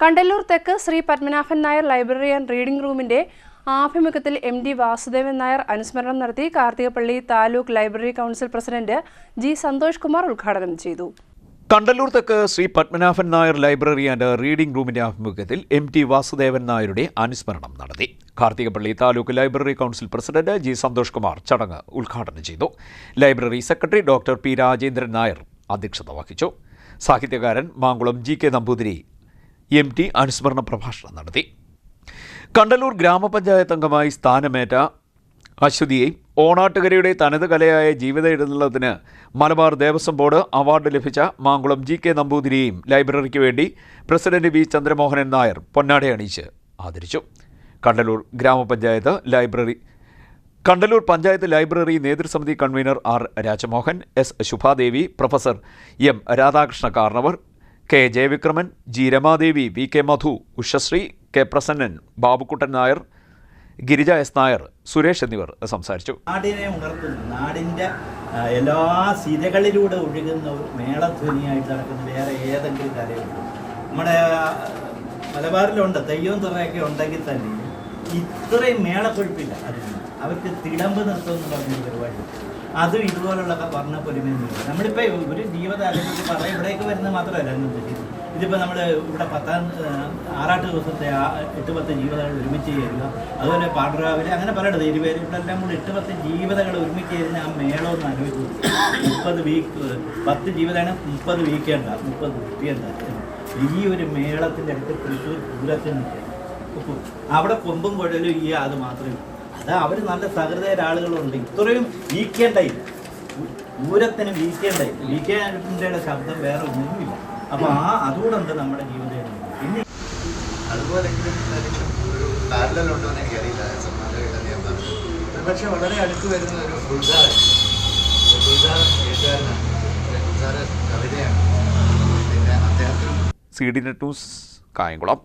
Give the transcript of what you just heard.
കണ്ടല്ലൂർ തെക്ക് Shri Padmanabhan Nair library and reading റൂമിന്റെ ആഭിമുഖ്യത്തിൽ എം ഡി വാസുദേവൻ നായർ അനുസ്മരണം നടത്തി Karthikappally taluk library council president G Santhosh Kumar ഉദ്ഘാടനം ചെയ്തു. കണ്ടല്ലൂർ തെക്ക് Shri Padmanabhan Nair library and reading റൂമിന്റെ ആഭിമുഖ്യത്തിൽ എം ടി വാസുദേവൻ നായരുടെ അനുസ്മരണം നടത്തി. Karthikappally taluk library council president G Santhosh Kumar ചടങ്ങ് ഉദ്ഘാടനം ചെയ്തു. Library secretary doctor P Rajendran Nair അധ്യക്ഷത വഹിച്ചു. സാഹിത്യകാരൻ Mankulam G K Namboothiri M T അനുസ്മരണ പ്രഭാഷണം നടത്തി. കണ്ടലൂർ ഗ്രാമപഞ്ചായത്ത് അംഗമായി സ്ഥാനമേറ്റ അശ്വതിയെയും ഓണാട്ടുകരയുടെ തനത് കലയായ ജീവിത എഴുന്നള്ളത്തിന് മലബാർ ദേവസ്വം ബോർഡ് അവാർഡ് ലഭിച്ച മാങ്കുളം ജി കെ നമ്പൂതിരിയെയും ലൈബ്രറിക്ക് വേണ്ടി പ്രസിഡന്റ് വി ചന്ദ്രമോഹനൻ നായർ പൊന്നാട അണിയിച്ച് ആദരിച്ചു. കണ്ടലൂർ ഗ്രാമപഞ്ചായത്ത് library Kandalloor panchayat library നേതൃസമിതി convener R Rajamohan S Subhadevi professor M Radhakrishna Karnavar K Jayavikraman G Ramadevi V K Madhu Ushasree K Prasannan Babukuttan Nair Girija S Nair Suresh എന്നിവർ സംസാരിച്ചു. നാടിനെ ഉണർത്തുന്ന. നാടിന്റെ എല്ലാ സിരകളിലൂടെ ഒഴുകുന്ന ഒരു മേളധ്വനിയായിട്ട് നടക്കുന്ന വേറെ ഏതെങ്കിലും കലയുണ്ട് നമ്മുടെ മലബാറിലുണ്ട് തെയ്യവും തുറയൊക്കെ ഉണ്ടെങ്കിൽ തന്നെ ഇത്രയും മേളക്കൊഴുപ്പില്ല അതിന്. അവർക്ക് തിളമ്പ് നൃത്തം എന്ന് പറഞ്ഞൊരു പരിപാടി. അതും ഇതുപോലുള്ള വർണപ്പൊലിമയൊന്നുമില്ല നമ്മളിപ്പോൾ ഒരു ജീവതാലത്തിൽ പറയാം ഇവിടേക്ക് വരുന്നത് മാത്രമല്ല എന്നുവെച്ചാൽ ഇതിപ്പോൾ നമ്മൾ ഇവിടെ പത്താം ആറാട്ട് ദിവസത്തെ ആ എട്ട് പത്ത് ജീവിതങ്ങൾ ഒരുമിച്ച് ചേരുക. അതുപോലെ പാണ്ഡുരാവിലെ അങ്ങനെ പറയണത് ഇരുപേര് ഇവിടെ എല്ലാം കൂടി എട്ട് പത്ത് ജീവിതങ്ങൾ ഒരുമിച്ച് ചേരുന്ന ആ മേളം ഒന്ന് അനുഭവിച്ചു മുപ്പത് വീക്ക് പത്ത് ജീവിതമാണ് മുപ്പത് വീക്കേണ്ട മുപ്പത് വീക്കേണ്ട ഈ ഒരു മേളത്തിന്റെ അടുത്ത് തൃശ്ശൂർ ദൂരത്തിൽ നിൽക്കുക അവിടെ കൊമ്പും കുഴലും ഈ അത് മാത്രമേ ഉള്ളൂ. അത് അവർ നല്ല സഹൃദയ ആളുകളുണ്ട് ഇത്രയും വീക്കേണ്ടായി ദൂരത്തിന് വീക്കേണ്ടായി വീക്കേണ്ട ശബ്ദം വേറെ ഒന്നുമില്ല. അപ്പൊ ആ അതുകൂടെ നമ്മുടെ ജീവിതം? പിന്നെ അതുപോലെ ഒരു പാരലൽ ഉണ്ടോ എന്ന് എനിക്കറിയില്ല ഞാൻ വളരെ അടുത്ത് വരുന്ന ഒരു ഗുൽസാരൻ. ഒരു ഗുൽസാരൻ എഴുത്തുകാരനാണ്. ഒരു ഗുൽസാരൻ കവിതയാണ്. പിന്നെ അദ്ദേഹത്തിന് C D net news Kayamkulam.